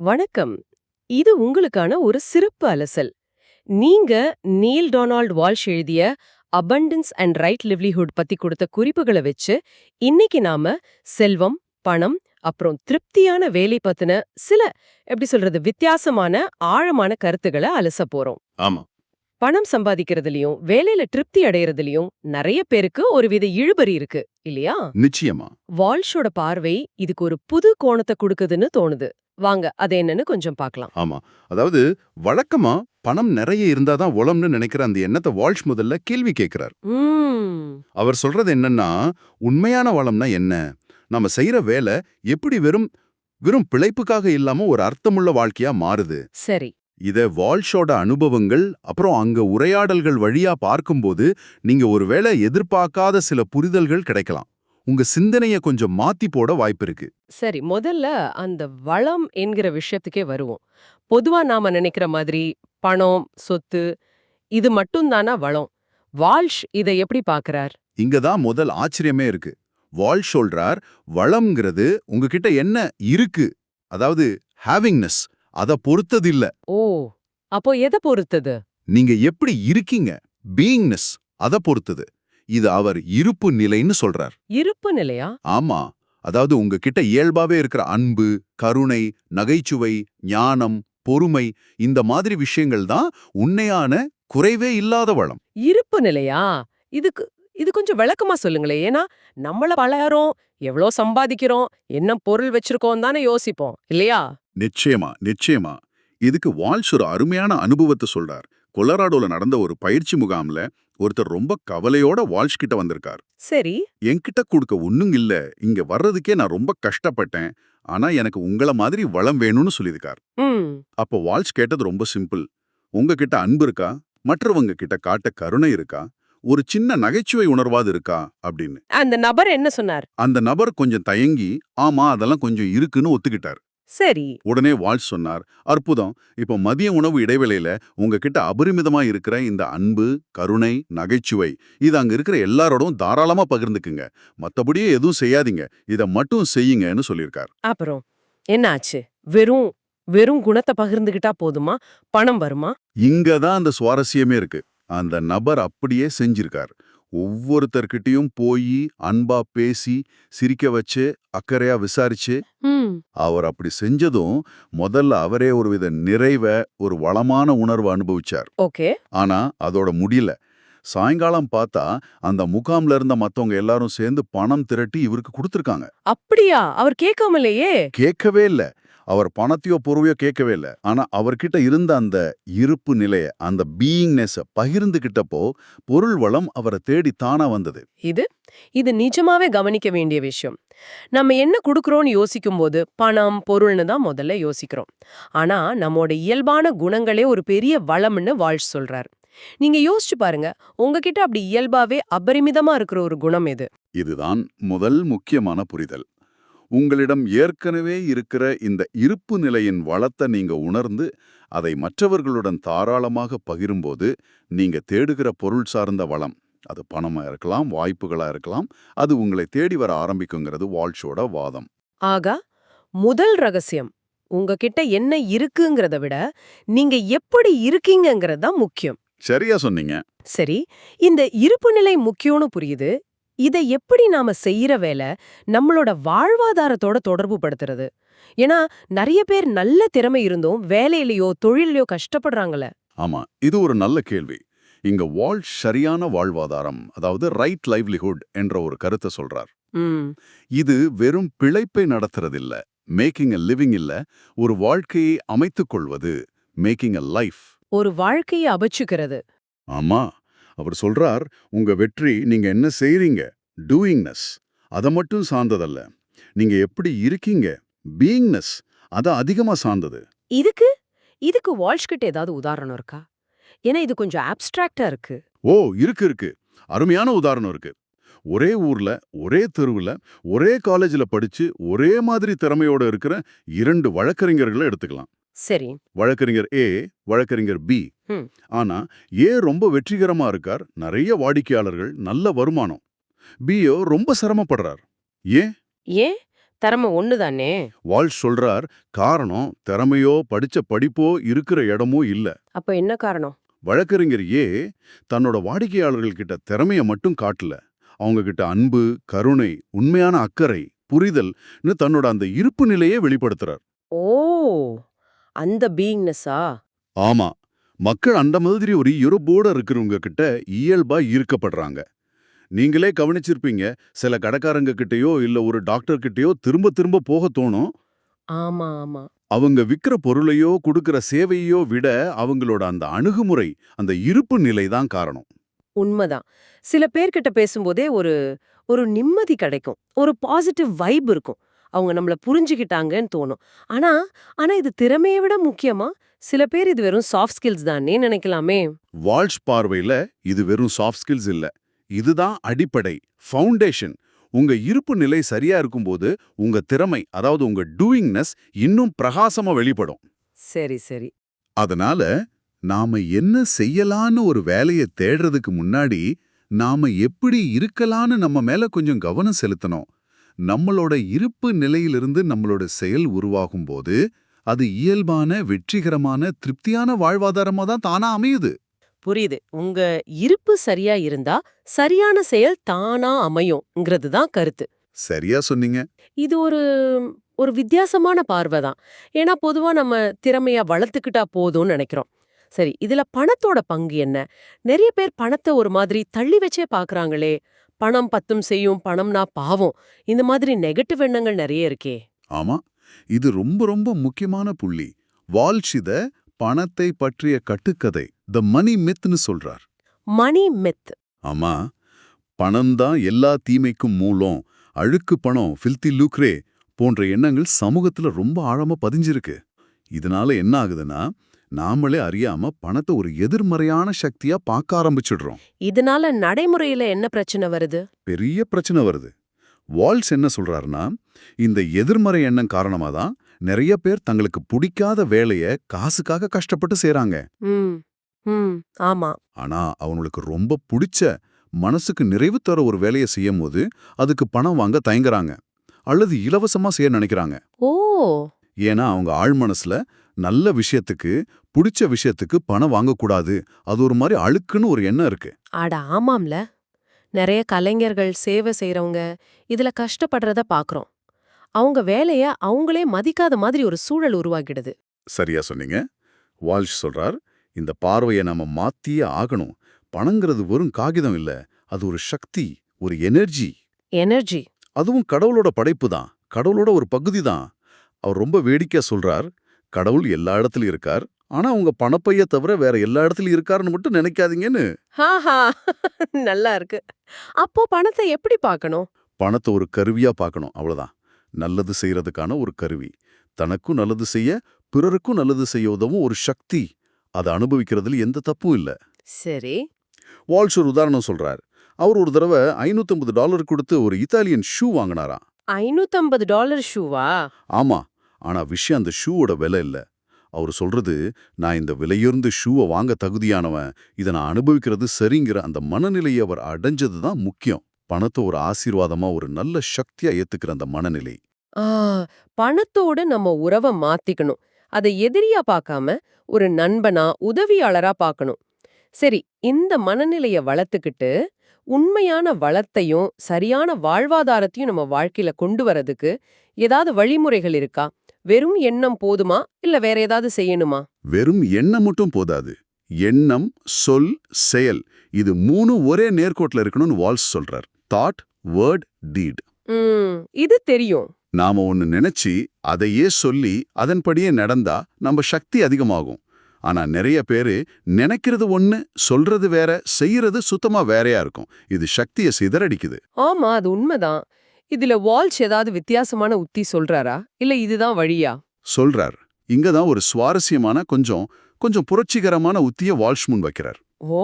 வணக்கம். இது உங்களுக்கான ஒரு சிறப்பு அலசல். நீங்க நீல் டொனால்ட் வால்ஷ் எழுதிய அபண்டன்ஸ் அண்ட் ரைட் லிவ்லிஹுட் பத்தி கொடுத்த குறிப்புகளை வச்சு இன்னைக்கு நாம செல்வம் பணம் அப்புறம் திருப்தியான வேலை பத்தின சில எப்படி சொல்றது வித்தியாசமான ஆழமான கருத்துக்களை அலச போறோம். ஆமா. பணம் சம்பாதிக்கிறதுலயும் வேலையில திருப்தி அடையறதுலயும் நிறைய பேருக்கு ஒரு வித இழுபறி இருக்கு இல்லையா? நிச்சயமா. வால்ஷோட பார்வை இதுக்கு ஒரு புது கோணத்தை கொடுக்குதுன்னு தோணுது. வாங்க அது என்னன்னு கொஞ்சம் பார்க்கலாம். ஆமா. அதாவது வழக்கமா பணம் நிறைய இருந்தாதான் உளம்னு நினைக்கிற அந்த எண்ணத்தை வால்ஷ் முதல்ல கேள்வி கேட்கிறார். அவர் சொல்றது என்னன்னா உண்மையான வளம்னா என்ன? நம்ம செய்யற வேலை எப்படி வெறும் வெறும் பிழைப்புக்காக இல்லாம ஒரு அர்த்தமுள்ள வாழ்க்கையா மாறுது? சரி. இத வால்ஷோட அனுபவங்கள் அப்புறம் அங்க உரையாடல்கள் வழியா பார்க்கும்போது நீங்க ஒருவேளை எதிர்பார்க்காத சில புரிதல்கள் கிடைக்கலாம். உங்க சிந்தனைய கொஞ்சம் மாத்தி போட வாய்ப்பு இருக்கு. சரி முதல்ல அந்த வளம் என்கிற விஷயத்துக்கே வருவோம். பொதுவா நாம நினைக்கிற மாதிரி பணம் சொத்து இது மட்டும் தானா வளம்? வால்ஷ் இதை எப்படி பார்க்கறார்? இங்கதான் முதல் ஆச்சரியமே இருக்கு. வால் சொல்றார் வளம்ங்கிறது உங்ககிட்ட என்ன இருக்கு? அதாவது ஹேவிங்னஸ். அத பொறுத்தது இல்ல ஓ அப்போ எதை பொறுத்தது? நீங்க எப்படி இருக்கீங்க? பீயிங்னஸ் அத பொறுத்தது. இது அவர் இருப்பு நிலைன்னு சொல்றார். இருப்பு நிலையா? ஆமா. அதாவது உங்ககிட்ட இயல்பாவே இருக்கிற அன்பு கருணை நகைச்சுவை ஞானம் பொறுமை இந்த மாதிரி விஷயங்கள் தான் உண்மையான குறைவே இல்லாத வளம். இருப்பு நிலையா? இதுக்கு இது கொஞ்சம் விளக்கமா சொல்லுங்களேன். ஏன்னா நம்மள பலரும் எவ்வளோ சம்பாதிக்கிறோம் என்ன பொருள் வச்சிருக்கோம் தானே யோசிப்போம் இல்லையா? நிச்சயமா நிச்சயமா. இதுக்கு வால்ஷ் ஒரு அருமையான அனுபவத்தை சொல்றார். கொலராடோல நடந்த ஒரு பயிற்சி முகாம்ல ஒருத்தர் ரொம்ப கவலையோட வால்ஷ் கிட்ட வந்திருக்கார். சரி. என்கிட்ட கொடுக்க ஒண்ணும் இல்ல. இங்க வர்றதுக்கே நான் ரொம்ப கஷ்டப்பட்டேன். ஆனா எனக்கு உங்கள மாதிரி வளம் வேணும்னு சொல்லியிருக்கார். அப்போ வால்ஷ் கேட்டது ரொம்ப சிம்பிள். உங்ககிட்ட அன்பு இருக்கா? மற்றவங்க கிட்ட காட்ட கருணை இருக்கா? ஒரு சின்ன நகைச்சுவை உணர்வாது இருக்கா? அப்படின்னு. அந்த நபர் என்ன சொன்னார்? அந்த நபர் கொஞ்சம் தயங்கி ஆமா அதெல்லாம் கொஞ்சம் இருக்குன்னு ஒத்துக்கிட்டார். சரி. உடனே வால்ஷ் சொன்னார் அற்புதம். இப்போ மதிய உணவு இடைவேளையில உங்ககிட்ட அபரிமிதமா இருக்கிற இந்த அன்பு கருணை நகைச்சுவை இது அங்க இருக்கிற எல்லாரோடும் தாராளமா பகிர்ந்துக்குங்க. மத்தபடியே எதுவும் செய்யாதீங்க. இத மட்டும் செய்யுங்கன்னு சொல்லியிருக்கார். அப்புறம் என்னாச்சு? வெறும் வெறும் குணத்தை பகிர்ந்துகிட்டா போதுமா? பணம் வருமா? இங்க தான் அந்த சுவாரஸ்யமே இருக்கு. அந்த நபர் அப்படியே செஞ்சிருக்கார். ஒவ்வொருத்தர்கிட்டயும் போய் அன்பா பேசி சிரிக்க வச்சு அக்கறையா விசாரிச்சு அவர் அப்படி செஞ்சதும் முதல்ல அவரே ஒரு வித நிறைவ ஒரு வளமான உணர்வு அனுபவிச்சார். ஆனா அதோட முடியல. சாயங்காலம் பார்த்தா அந்த முகாம்ல இருந்த மத்தவங்க எல்லாரும் சேர்ந்து பணம் திரட்டி இவருக்கு கொடுத்திருக்காங்க. அப்படியா? அவர் கேட்காமலேயே? கேட்கவே இல்ல. அவர் பணத்தையோ பொருவையோ கேட்கவே இல்ல. ஆனா அவர்கிட்ட இருந்த அந்த இருப்பு நிலைய அந்த பீயிங்னஸ பகிர்ந்துகிட்டப்போ பொருள் வளம் அவரை தேடி தானா வந்தது. இது இது நிஜமாவே கவனிக்க வேண்டிய விஷயம். நம்ம என்ன கொடுக்கறோம்னு யோசிக்கும் போது பணம் பொருள்னு தான் முதல்ல யோசிக்கிறோம். ஆனா நம்மோட இயல்பான குணங்களே ஒரு பெரிய வளம்னு வால்ஷ் சொல்றார். நீங்க யோசிச்சு பாருங்க உங்ககிட்ட அப்படி இயல்பாவே அபரிமிதமா இருக்கிற ஒரு குணம் எது? இதுதான் முதல் முக்கியமான புரிதல். உங்களிடம் ஏற்கனவே இருக்கிற இந்த இருப்பு நிலையின் வளத்தை நீங்க உணர்ந்து அதை மற்றவர்களுடன் தாராளமாக பகிரும்போது நீங்க தேடுகிற பொருள் சார்ந்த வளம். அது பணமா இருக்கலாம் வாய்ப்புகளா இருக்கலாம் அது உங்களை தேடி வர ஆரம்பிக்குங்கிறது வால்ஷோட வாதம். ஆகா முதல் ரகசியம் உங்ககிட்ட என்ன இருக்குங்கிறத விட நீங்க எப்படி இருக்கீங்கங்கிறது தான் முக்கியம். சரியா சொன்னீங்க. சரி இந்த இருப்பு நிலை முக்கியம்னு புரியுது இதை எப்படி நாம செய்யற வேலை நம்மளோட வாழ்வாதாரத்தோட தொடர்பு படுத்துறது. ஏன்னா நிறைய பேர் நல்ல திறமை இருந்தும் வேலையிலயோ தொழிலையோ கஷ்டப்படுறாங்களே. ஆமா இது ஒரு நல்ல கேள்வி. இங்க வால்ஷ் சரியான வாழ்வாதாரம் அதாவது ரைட் லைவ்லிஹுட் என்ற ஒரு கருத்தை சொல்றார். இது வெறும் பிழைப்பை நடத்துறதில்ல மேக்கிங் அ லிவிங் இல்ல ஒரு வாழ்க்கையை அமைத்துக் கொள்வது மேக்கிங் அ லைஃப். ஒரு வாழ்க்கையை அபச்சுக்கிறது. ஆமா. அவர் சொல்றார் உங்க வெற்றி நீங்க என்ன செய்றீங்க? டூயிங்னஸ் அத மட்டும் சார்ந்ததல்ல. நீங்க எப்படி இருக்கீங்க? பீயிங்னஸ் அத அதிகமா சார்ந்தது. இதுக்கு? இதுக்கு வால்ஷ் கிட்ட ஏதாவது உதாரணம் இருக்கா? ஏன்னா இது கொஞ்சம் ஆப்ஸ்ட்ராக்டா இருக்கு. ஓ இருக்கு இருக்கு. அருமையான உதாரணம் இருக்கு. ஒரே ஊர்ல ஒரே தெருவுல ஒரே காலேஜ்ல படிச்சு ஒரே மாதிரி திறமையோட இருக்கிற இரண்டு வழக்கறிஞர்களை எடுத்துக்கலாம். சரி. வழக்கறிஞர் ஏ வழக்கறிஞர் பி. ஆனா ஏ ரொம்ப வெற்றிகரமா இருக்கார். நிறைய வாடிக்கையாளர்கள் நல்ல வருமானம். பியோ ரொம்ப சிரமப்படுறார். ஏன்? ஏன்? திறமை ஒண்ணுதானே வால்ஷ் சொல்றார் காரணம் திறமையோ படிச்ச படிப்போ இருக்கிற இடமோ இல்ல. அப்ப என்ன காரணம்? வழக்கறிஞர் ஏ தன்னோட வாடிக்கையாளர்கள் கிட்ட திறமைய மட்டும் காட்டல. அவங்க கிட்ட அன்பு கருணை உண்மையான அக்கறை புரிதல்னு தன்னோட அந்த இருப்பு நிலையே வெளிப்படுத்துறார். ஓ! அந்த பீயிங்னஸா ஆமா. மக்கள் அந்த மாதிரி ஒரு இயல்போட இருக்கிறவங்க கிட்ட இயல்பா ஈர்க்கப்படுறாங்க. நீங்களே கவனிச்சிருப்பீங்க சில கடைக்காரங்க கிட்டயோ இல்ல ஒரு டாக்டர் கிட்டயோ திரும்ப திரும்ப போக தோணும். ஆமா ஆமா. அவங்க விக்கிற பொருளையோ கொடுக்கிற சேவையோ விட அவங்களோட அந்த அணுகுமுறை அந்த இருப்பு நிலை தான் காரணம். உண்மைதான். சில பேர்கிட்ட பேசும்போதே ஒரு ஒரு நிம்மதி கிடைக்கும். ஒரு பாசிட்டிவ் வைப் இருக்கும். அவங்க நம்மள புரிஞ்சுக்கிட்டாங்கன்னு தோணும். ஆனா ஆனா இது திறமையை விட முக்கியமா? சில பேர் இது வெறும் சாஃப்ட் ஸ்கில்ஸ் தானே நினைக்கலாமே. வால்ஷ் பார்வையில இது வெறும் சாஃப்ட் ஸ்கில்ஸ் இல்ல. இதுதான் அடிப்படை ஃபவுண்டேஷன் உங்க இருப்பு நிலை சரியா இருக்கும்போது உங்க திறமை அதாவது உங்க டூயிங்னஸ் இன்னும் பிரகாசமா வெளிப்படும். சரி சரி. அதனால நாம என்ன செய்யலான்னு ஒரு வேலையை தேடுறதுக்கு முன்னாடி நாம எப்படி இருக்கலான்னு நம்ம மேல கொஞ்சம் கவனம் செலுத்தணும். நம்மளோட இருப்பு நிலையிலிருந்து நம்மளோட செயல் உருவாகும் போது அது இயல்பான வெற்றிகரமான திருப்தியான வாழ்வாதாரமா தான் தானா அமையுது. புரியுது. உங்க இருப்பு சரியா இருந்தா சரியான செயல் தானா அமையும்ங்கிறது தான் கருத்து. சரியா சொன்னீங்க. இது ஒரு ஒரு வித்தியாசமான பார்வை தான். ஏன்னா பொதுவா நம்ம திறமையா வளர்த்துக்கிட்டா போதும்னு நினைக்கிறோம். சரி இதுல பணத்தோட பங்கு என்ன? நிறைய பேர் பணத்தை ஒரு மாதிரி தள்ளி வச்சே பாக்குறாங்களே பணம் பத்தும் செய்யும் பணம்னா பாவம். இந்த மாதிரி நெகட்டிவ் எண்ணங்கள் நிறைய இருக்கே. ஆமா. இது ரொம்ப ரொம்ப முக்கியமான புள்ளி. வால்ஷ் இத பணத்தை பற்றிய கட்டுக்கதை த மணி மித்னு சொல்றார். மணி மெத் ஆமா. பணம்தான் எல்லா தீமைக்கும் மூலம் அழுக்கு பணம் ஃபில்தி லூக்ரே போன்ற எண்ணங்கள் சமூகத்துல ரொம்ப ஆழமா பதிஞ்சிருக்கு. இதனால என்ன ஆகுதுன்னா நாமளே அறியாம பணத்தை ஒரு எதிர்மறையான சக்தியா பார்க்க ஆரம்பிச்சிடுறோம். இதனால நடைமுறையில என்ன பிரச்சனை வருது? பெரிய பிரச்சனை வருது. வால்ஸ் என்ன சொல்றாருன்னா இந்த எதிர்மறை எண்ணம் காரணமா தான் நிறைய பேர் தங்களுக்கு பிடிக்காத வேலைய காசுக்காக கஷ்டப்பட்டு ம் ஆமா. ஆனா அவங்களுக்கு ரொம்ப பிடிச்ச மனசுக்கு நிறைவு தர ஒரு வேலையை செய்யும் போது அதுக்கு பணம் வாங்க தயங்குறாங்க. அல்லது இலவசமா செய்ய நினைக்கிறாங்க. ஓ! ஏன்னா அவங்க ஆழ் மனசுல நல்ல விஷயத்துக்கு பிடிச்ச விஷயத்துக்கு பணம் வாங்கக்கூடாது. அது ஒரு மாதிரி அழுக்குன்னு ஒரு எண்ணம் இருக்கு. அட ஆமாம்ல. நிறைய கலைஞர்கள் சேவை செய்றவங்க இதுல கஷ்டப்படுறத பாக்குறோம். அவங்க வேலைய அவங்களே மதிக்காத மாதிரி ஒரு சூழல் உருவாகிடுது சரியா சொன்னீங்க. வால்ஷ் சொல்றார் இந்த பார்வையை நாம மாத்தியே ஆகணும். பணங்கிறது வெறும் காகிதம் இல்ல அது ஒரு சக்தி ஒரு எனர்ஜி. எனர்ஜி. அதுவும் கடவுளோட படைப்பு தான். கடவுளோட ஒரு பகுதி தான். அவர் ரொம்ப வேடிக்கையா சொல்றார் கடவுள் எல்லா இடத்துலயும் இருக்கார். ஆனா உங்க பணப்பைய தவிர வேற எல்லா இடத்துலயும் இருக்காருன்னு மட்டும் நினைக்காதீங்கன்னு. நல்லா இருக்கு. அப்போ பணத்தை எப்படி பார்க்கணும்? பணத்தை ஒரு கருவியா பார்க்கணும் அவ்வளவுதான். நல்லது செய்யறதுக்கான ஒரு கருவி. தனக்கும் நல்லது செய்ய பிறருக்கும் நல்லது செய்ய உதவும் ஒரு சக்தி. அதை அனுபவிக்கிறதுல எந்த தப்பும் இல்ல. சரி. வால்ஷ் ஒரு உதாரணம் சொல்றார். அவர் ஒரு தடவை 550 டாலர் கொடுத்து ஒரு இத்தாலியன் ஷூ வாங்கினாராம். ஐநூத்தம்பது டாலர் ஷூவா? ஆமா. ஆனா விஷயம் அந்த ஷூவோட விலை இல்ல. அவர் சொல்றது நான் இந்த விலையுர்ந்து ஷூவை வாங்க தகுதியானவன். இதை நான் அனுபவிக்கிறது சரிங்கிற அந்த மனநிலையை அவர் அடைஞ்சது தான் முக்கியம். பணத்தை ஒரு ஆசீர்வாதமா ஒரு நல்ல சக்தியா ஏத்துக்கிற அந்த மனநிலை. ஆ பணத்தோட நம்ம உறவை மாத்திக்கணும். அதை எதிரியா பார்க்காம ஒரு நண்பனா உதவியாளரா பார்க்கணும். சரி இந்த மனநிலைய வளர்த்துக்கிட்டு உண்மையான வளத்தையும் சரியான வாழ்வாதாரத்தையும் நம்ம வாழ்க்கையில கொண்டு வரதுக்கு ஏதாவது வழிமுறைகள் இருக்கா? வெறும் எண்ணம் போதுமா? இல்ல வேற ஏதாவது செய்யணுமா? வெறும் எண்ணம் மட்டும் போதாது. எண்ணம் சொல் செயல். இது மூணு ஒரே நேர்கோட்டில் இருக்கணும்னு வால்ஸ் சொல்றார். தாட் வேர்ட் டீட் இது தெரியும். நாம ஒன்னு நினைச்சு அதையே சொல்லி அதன்படியே நடந்தா நம்ம சக்தி அதிகமாகும். ஆனா நிறைய பேரு நினைக்கிறது ஒண்ணு சொல்றது வேற செய்யறது சுத்தமா வேறையா இருக்கும். இது சக்தியை சிதறடிக்குது. ஆமா அது உண்மைதான். இதுல வால்ஸ் ஏதாவது வித்தியாசமான உத்தி சொல்றாரா? இல்ல இதுதான் வழியா? சொல்றார். இங்கதான் ஒரு சுவாரஸ்யமான கொஞ்சம் கொஞ்சம் புரட்சிகரமான உத்திய வால்ஷ் முன் வைக்கிறார். ஓ!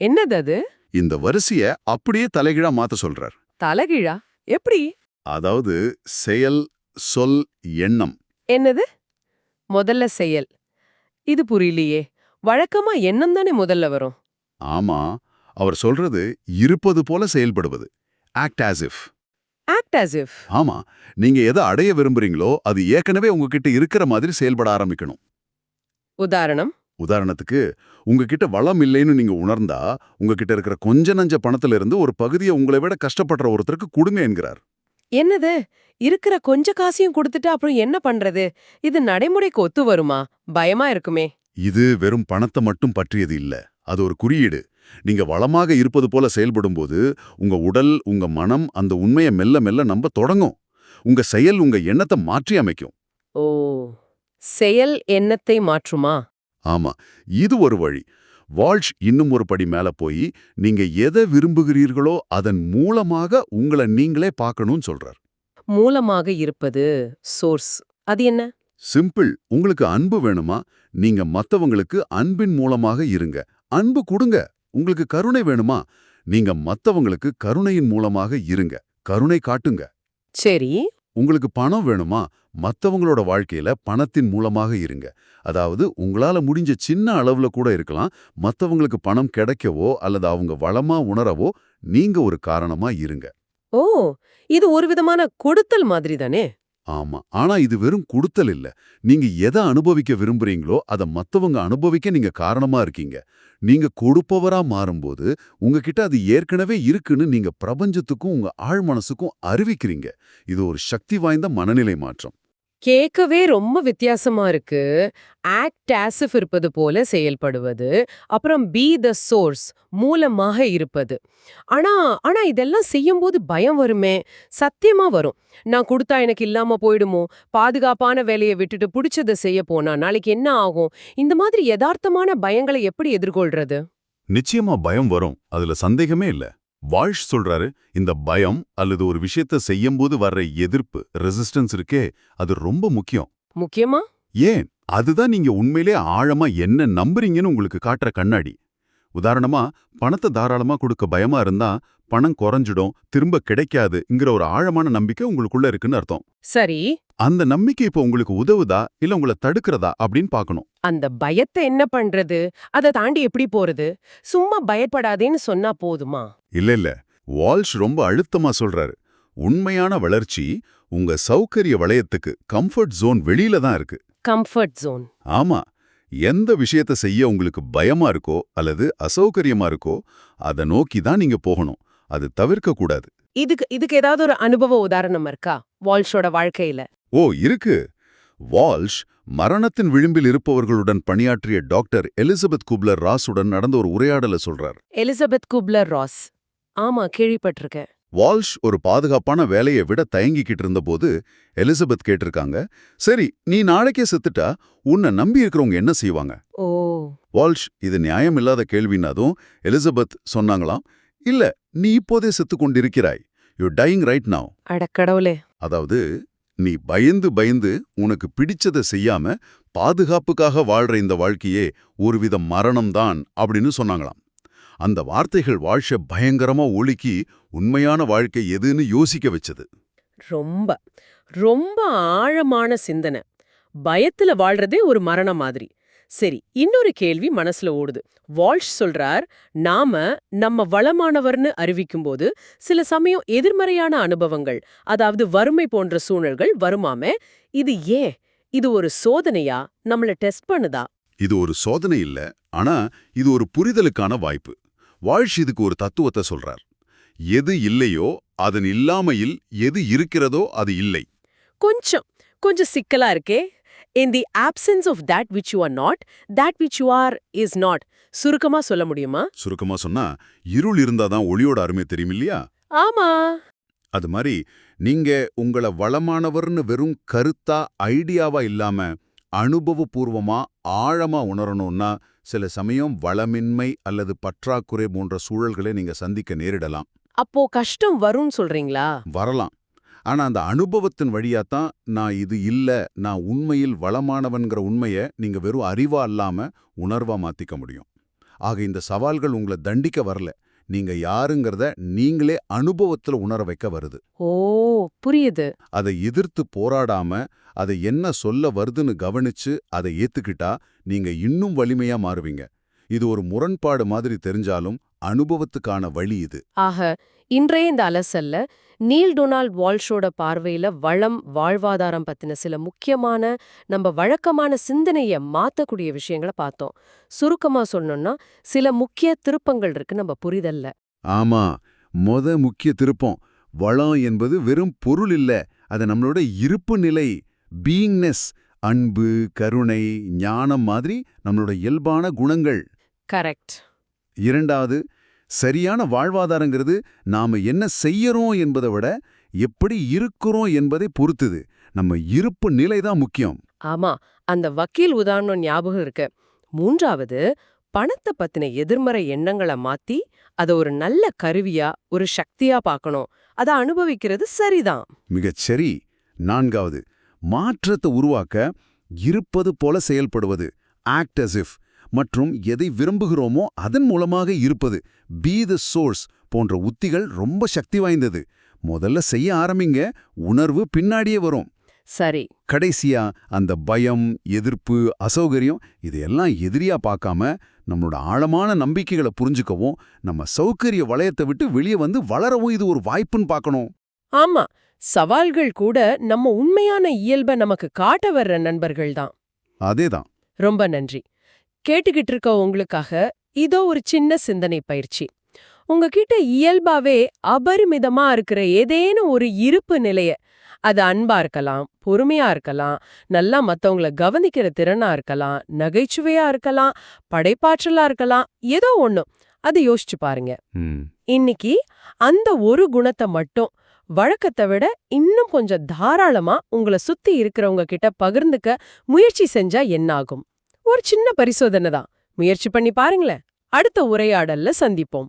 என்னது அது இந்த வரிசைய அப்படியே தலைகீழா மாத்த சொல்றார். தலகிழா? எப்படி? அதாவது செயல் சொல் எண்ணம். என்னது? முதல்ல செயல். இது புரியலையே. வழக்கமா எண்ணம் தானே முதல்ல வரும். ஆமா. அவர் சொல்றது இருப்பது போல செயல்படுவது. Act as if act as if. ஆமா. நீங்க எதை அடைய விரும்புறீங்களோ அது ஏற்கனவே உங்ககிட்ட இருக்கிற மாதிரி செயல்பட ஆரம்பிக்கணும். உதாரணம்? உதாரணத்துக்கு உங்ககிட்ட வளம் இல்லைன்னு நீங்க உணர்ந்தா உங்ககிட்ட இருக்கிற கொஞ்ச நஞ்ச பணத்துல இருந்து ஒரு பகுதியை உங்களை விட கஷ்டப்படுற ஒருத்தருக்கு கொடுங்க என்கிறார். என்னது? இருக்கிற கொஞ்ச காசையும் கொடுத்துட்டு அப்புறம் என்ன பண்றது? இது நடைமுறைக்கு ஒத்து வருமா? பயமா இருக்குமே. இது வெறும் பணத்தை மட்டும் பற்றியது இல்ல. அது ஒரு குறியீடு. நீங்க வளமாக இருப்பது போல செயல்படும்போது உங்க உடல் உங்க மனம் அந்த உண்மையை மெல்ல மெல்ல நம்ப தொடங்கும். உங்க செயல் உங்க எண்ணத்தை மாற்றி அமைக்கும். ஓ செயல் எண்ணத்தை மாற்றுமா? ஆமா இது ஒரு வழி. வால்ஷ் இன்னும் ஒரு படி மேல போய் நீங்க எதை விரும்புகிறீர்களோ அதன் மூலமாக உங்களை நீங்களே பார்க்கணும்னு சொல்றார். மூலமாக இருப்பது சோர்ஸ். அது என்ன? சிம்பிள் உங்களுக்கு அன்பு வேணுமா? நீங்க மத்தவங்களுக்கு அன்பின் மூலமாக இருங்க. அன்பு கொடுங்க. உங்களுக்கு கருணை வேணுமா? நீங்க மத்தவங்களுக்கு கருணையின் மூலமாக இருங்க. கருணை காட்டுங்க. சரி. உங்களுக்கு பணம் வேணுமா? மத்தவங்களோட வாழ்க்கையில பணத்தின் மூலமாக இருங்க. அதாவது உங்களால முடிஞ்ச சின்ன அளவுல கூட இருக்கலாம். மத்தவங்களுக்கு பணம் கிடைக்கவோ அல்லது அவங்க வளமா உணரவோ நீங்க ஒரு காரணமா இருங்க. ஓ! இது ஒரு விதமான கொடுத்தல் மாதிரி தானே? ஆமா. ஆனா இது வெறும் கொடுத்தல் இல்ல. நீங்க எதை அனுபவிக்க விரும்புறீங்களோ அதை மத்தவங்க அனுபவிக்க நீங்க காரணமா இருக்கீங்க. நீங்க கொடுப்பவரா மாறும்போது உங்ககிட்ட அது ஏற்கனவே இருக்குன்னு நீங்க பிரபஞ்சத்துக்கும் உங்க ஆழ் மனசுக்கும் அறிவிக்கிறீங்க. இது ஒரு சக்தி வாய்ந்த மனநிலை மாற்றம். கேட்கவே ரொம்ப வித்தியாசமா இருக்கு. ஆக்ட் ஆசிஃப் இருப்பது போல செயல்படுவது. அப்புறம் பி த சோர்ஸ் மூலமாக இருப்பது. ஆனா ஆனா இதெல்லாம் செய்யும்போது பயம் வருமே. சத்தியமா வரும். நான் கொடுத்தா எனக்கு இல்லாம போயிடுமோ? பாதுகாப்பான வேலையை விட்டுட்டு பிடிச்சதை செய்ய போனா நாளைக்கு என்ன ஆகும்? இந்த மாதிரி யதார்த்தமான பயங்களை எப்படி எதிர்கொள்றது? நிச்சயமா பயம் வரும். அதுல சந்தேகமே இல்ல. வால்ஷ் சொல்றாரு இந்த பயம் அல்லது ஒரு விஷயத்த செய்யும்போது வர்ற எதிர்ப்பு ரெசிஸ்டன்ஸ் இருக்கே அது ரொம்ப முக்கியம். முக்கியமா? ஏன்? அதுதான் நீங்க உண்மையிலே ஆழமா என்ன நம்புறீங்கன்னு உங்களுக்கு காட்டுற கண்ணாடி. உதாரணமா பணத்தை தாராளமா கொடுக்க பயமா இருந்தா பணம் குறைஞ்சிடும் திரும்ப கிடைக்காதுங்கிற ஒரு ஆழமான நம்பிக்கை உங்களுக்குள்ள இருக்குன்னு அர்த்தம். சரி. அந்த நம்பிக்கை இப்ப உங்களுக்கு உதவுதா இல்ல உங்களை தடுக்கிறதா அப்படின்னு பார்க்கணும். அந்த பயத்தை என்ன பண்றது? அதை தாண்டி எப்படி போறது? சும்மா பயப்படாதேன்னு சொன்னா போதுமா? இல்ல இல்ல. வால்ஷ் ரொம்ப அழுத்தமா சொல்றாரு. உண்மையான வளர்ச்சி உங்க சௌகரிய வளையத்துக்கு கம்ஃபர்ட் ஜோன் வெளியில தான் இருக்கு. கம்ஃபர்ட் ஜோன் ஆமா. எந்த விஷயத்த செய்ய உங்களுக்கு பயமா இருக்கோ அல்லது அசௌகரியமா இருக்கோ அதை நோக்கி தான் நீங்க போகணும். அது தவிர்க்க கூடாது. இதுக்கு இதுக்கு ஏதாவது ஒரு அனுபவ உதாரணம் இருக்கா? வால்ஷோட வாழ்க்கையில. ஓ இருக்கு. வால்ஷ் மரணத்தின் விளிம்பில் இருப்பவர்களுடன் பணியாற்றிய டாக்டர் எலிசபெத் குப்லர் ராஸுடன் நடந்த ஒரு உரையாடல சொல்றார். Elisabeth Kubler Ross. ஆமா கேள்விப்பட்டிருக்கேன். வால்ஷ் ஒரு பாதுகாப்பான வேலையை விட தயங்கிக்கிட்டு இருந்தபோது எலிசபெத் கேட்டிருக்காங்க சரி நீ நாளைக்கே செத்துட்டா உன்னை நம்பி இருக்கிறவங்க என்ன செய்வாங்க? வால்ஷ் இது நியாயமில்லாத கேள்வினாதும் எலிசபெத் சொன்னாங்களாம் இல்ல நீ இப்போதே செத்து கொண்டிருக்கிறாய். You dying right now. அடக்கடவுளே அதாவது நீ பயந்து பயந்து உனக்கு பிடிச்சதை செய்யாம பாதுகாப்புக்காக வாழ்ற இந்த வாழ்க்கையே ஒருவித மரணம்தான் அப்படின்னு சொன்னாங்களாம். அந்த வார்த்தைகள் வாழ்ஷ பயங்கரமா ஒழுக்கி உண்மையான வாழ்க்கை எதுன்னு யோசிக்க வச்சது. ரொம்ப ரொம்ப ஆழமான சிந்தனை. பயத்துல வாழ்றதே ஒரு மரணம் மாதிரி. சரி இன்னொரு கேள்வி மனசுல ஓடுது. வால்ஷ் சொல்றார் நாம நம்ம வளமானவர்னு அறிவிக்கும்போது சில சமயம் எதிர்மறையான அனுபவங்கள் அதாவது வறுமை போன்ற சூழல்கள் வருமாமே? இது ஏன்? இது ஒரு சோதனையா? நம்மள டெஸ்ட் பண்ணுதா? இது ஒரு சோதனை இல்ல ஆனா இது ஒரு புரிதலுக்கான வாய்ப்பு. வாழ்ஷ் இதுக்கு ஒரு தத்துவத்தை சொல்றார். எது இல்லையோ அதன் இல்லாமையில் எது இருக்கிறதோ அது இல்லை. கொஞ்சம் கொஞ்சம் சிக்கலா இருக்கே. In the options of that which you are not that which you are is not. சுருக்கமா சொல்ல முடியுமா? சுருக்கமா சொன்னா இருள் இருந்தாதான் ஒளியோட அருமை தெரியும் இல்லையா? ஆமா. அது மாதிரி நீங்க உங்கள வளமானவர்னு வெறும் கருத்தா ஐடியாவா இல்லாம அனுபவபூர்வமா ஆழமா உணரணும்னா சில சமயம் வளமின்மை அல்லது பற்றாக்குறை போன்ற சூழல்களை நீங்க சந்திக்க நேரிடலாம். அப்போ கஷ்டம் வரும்னு சொல்றீங்களா? வரலாம். ஆனா அந்த அனுபவத்தின் வழியாத்தான் நான் இது இல்ல நான் உண்மையில் வளமானவன்கிற உண்மைய நீங்க வெறும் அறிவா இல்லாம உணர்வா மாத்திக்க முடியும். ஆக இந்த சவால்கள் உங்களை தண்டிக்க வரல. நீங்க யாருங்கிறத நீங்களே அனுபவத்துல உணர வைக்க வருது. ஓ புரியுது. அதை எதிர்த்து போராடாம அதை என்ன சொல்ல வருதுன்னு கவனிச்சு அதை ஏத்துக்கிட்டா நீங்க இன்னும் வலிமையா மாறுவீங்க. இது ஒரு முரண்பாடு மாதிரி தெரிஞ்சாலும் அனுபவத்துக்கான வழி இது. ஆக இன்றைய இந்த அலசல்ல நீல் டொனால்ட் வால்ஷோட பார்வையில வளம் வாழ்வாதாரம் பத்தின சில முக்கியமான நம்ம வழக்கமான சிந்தனைய மாத்தக்கூடிய விஷயங்களை பார்த்தோம் சுருக்கமா சொல்லணும்னா சில முக்கிய திருப்பங்கள் இருக்கு நம்ம புரிதல்ல. ஆமா மொத முக்கிய திருப்பம் வளம் என்பது வெறும் பொருள் இல்ல அது நம்மளோட இருப்பு நிலை பீயிங்னஸ் அன்பு கருணை ஞானம் மாதிரி நம்மளோட இயல்பான குணங்கள். கரெக்ட். இரண்டாவது சரியான வாழ்வாதாரங்கிறது நாம என்ன செய்யறோம் என்பதை விட எப்படி இருக்கிறோம் என்பதை பொறுத்துது. நம்ம இருப்பு நிலை தான் முக்கியம். ஆமா அந்த வக்கீல் உதாரணம் ஞாபகம் இருக்கு. மூன்றாவது பணத்தை பத்தின எதிர்மறை எண்ணங்களை மாத்தி அத ஒரு நல்ல கருவியா ஒரு சக்தியா பார்க்கணும். அத அனுபவிக்கிறது சரிதான். மிகச் சரி. நான்காவது மாற்றத்தை உருவாக்க இருப்பது போல செயல்படுவது. Act as if. மற்றும் எதை விரும்புகிறோமோ அதன் மூலமாக இருப்பது. பி த சோர்ஸ் போன்ற உத்திகள் ரொம்ப சக்தி வாய்ந்தது. முதல்ல செய்ய ஆரம்பிங்க உணர்வு பின்னாடியே வரும். சரி. கடைசியா அந்த பயம் எதிர்ப்பு அசௌகரியம் இதையெல்லாம் எதிரியா பார்க்காம நம்மளோட ஆழமான நம்பிக்கைகளை புரிஞ்சுக்கவும் நம்ம சௌகரிய வளையத்தை விட்டு வெளியே வந்து வளரவும் இது ஒரு வாய்ப்புன்னு பார்க்கணும். ஆமா சவால்கள் கூட நம்ம உண்மையான இயல்பை நமக்கு காட்ட வர்ற நண்பர்கள் தான். அதேதான். ரொம்ப நன்றி. கேட்டுக்கிட்டு இருக்க உங்களுக்காக இதோ ஒரு சின்ன சிந்தனை பயிற்சி. உங்ககிட்ட இயல்பாவே அபரிமிதமா இருக்கிற ஏதேனும் ஒரு இருப்பு நிலைய அது அன்பா இருக்கலாம் பொறுமையா இருக்கலாம் நல்லா மத்தவங்கள கவனிக்கிற திறனா இருக்கலாம் நகைச்சுவையா இருக்கலாம் படைப்பாற்றலா இருக்கலாம் ஏதோ ஒண்ணு. அதை யோசிச்சு பாருங்க. இன்னைக்கு அந்த ஒரு குணத்தை மட்டும் வழக்கத்தை விட இன்னும் கொஞ்சம் தாராளமா உங்களை சுத்தி இருக்கிறவங்க கிட்ட பகிர்ந்துக்க முயற்சி செஞ்சா என்னாகும்? ஒரு சின்ன பரிசோதனை தான். முயற்சி பண்ணி பாருங்களேன். அடுத்த உரையாடல்ல சந்திப்போம்.